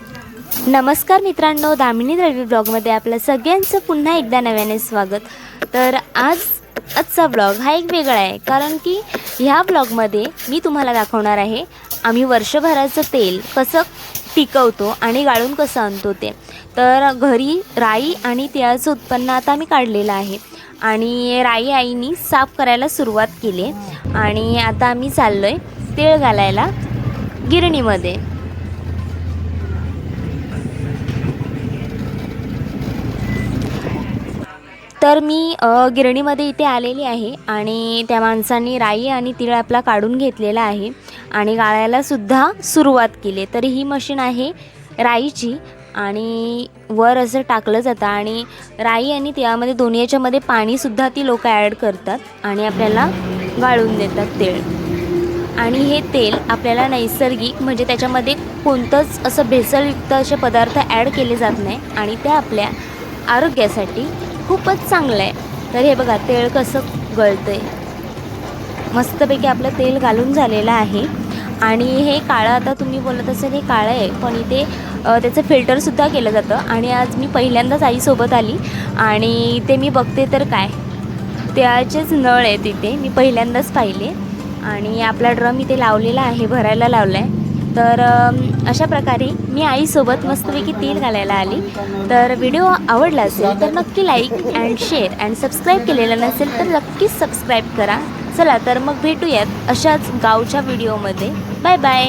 नमस्कार मित्रांनो दामिनी दळवी ब्लॉगमध्ये आपलं सगळ्यांचं पुन्हा एकदा नव्याने स्वागत. तर आज आजचा ब्लॉग हा एक वेगळा आहे कारण की ह्या ब्लॉगमध्ये मी तुम्हाला दाखवणार आहे आम्ही वर्षभराचं तेल कसं टिकवतो आणि गाळून कसं आणतो ते. तर घरी राई आणि तिळाचं उत्पन्न आता मी काढलेलं आहे आणि राई आईनी साफ करायला सुरुवात केली. आणि आता आम्ही चाललो आहे तेळ घालायला गिरणीमध्ये. तर मी गिरणीमध्ये इथे आलेली आहे आणि त्या माणसांनी राई आणि तिळ आपला काढून घेतलेला आहे आणि गाळायलासुद्धा सुरुवात केली तर ही मशीन आहे राईची आणि वर असं टाकलं जातं आणि राई आणि तिळामध्ये दोन्ही याच्यामध्ये पाणीसुद्धा ती लोक ॲड करतात आणि आपल्याला गाळून देतात तेल. आणि हे तेल आपल्याला नैसर्गिक म्हणजे त्याच्यामध्ये कोणतंच असं भेसळयुक्त असे पदार्थ ॲड केले जात नाही आणि ते आपल्या आरोग्यासाठी खूपच चांगलं आहे. तर हे बघा तेल कसं गळतं आहे मस्तपैकी आपलं तेल घालून झालेलं आहे. आणि हे काळं आता तुम्ही बोलत असाल हे काळं आहे पण इथे त्याचं फिल्टरसुद्धा केलं जातं. आणि आज मी पहिल्यांदाच आईसोबत आली. आणि ते मी बघते तर काय त्याचेच नळ आहे तिथे मी पहिल्यांदाच पाहिले. आणि आपला ड्रम इथे लावलेला आहे भरायला लावला आहे तर अशा प्रकारे मी आईसोबत मस्तपैकी तेल घालायला आली. तर व्हिडिओ आवडला असेल तर नक्की like and share and subscribe केलेलं नसेल तर नक्कीच सबस्क्राईब करा. चला तर मग भेटूयात अशाच गावच्या व्हिडिओमध्ये. Bye bye